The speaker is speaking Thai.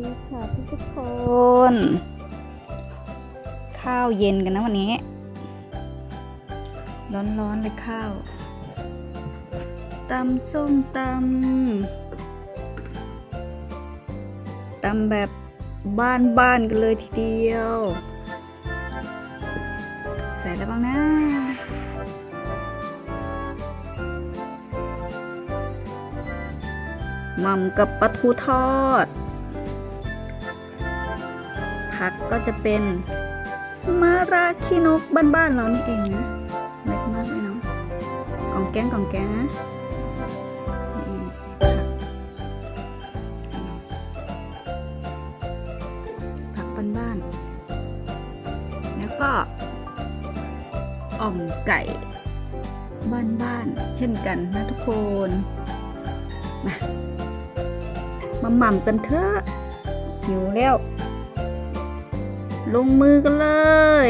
ีค่ะทุกคน ข้าวเย็นกันนะวันนี้ ร้อนๆเลยข้าวตำส้มตำตำแบบบ้านๆกันเลยทีเดียว ใส่แล้วบ้างนะหม่ำกับปลาทูทอด ผักก็จะเป็นมาราคินกบ้านๆเรานี่เองนะเล็กมากเลยเนาะกล่องแกงกล่องแกงนะผักบ้านๆแล้วก็อ่อมไก่บ้านๆเช่นกันนะทุกคนมามาหม่ำกันเถอะหิวแล้ว ลงมือกันเลย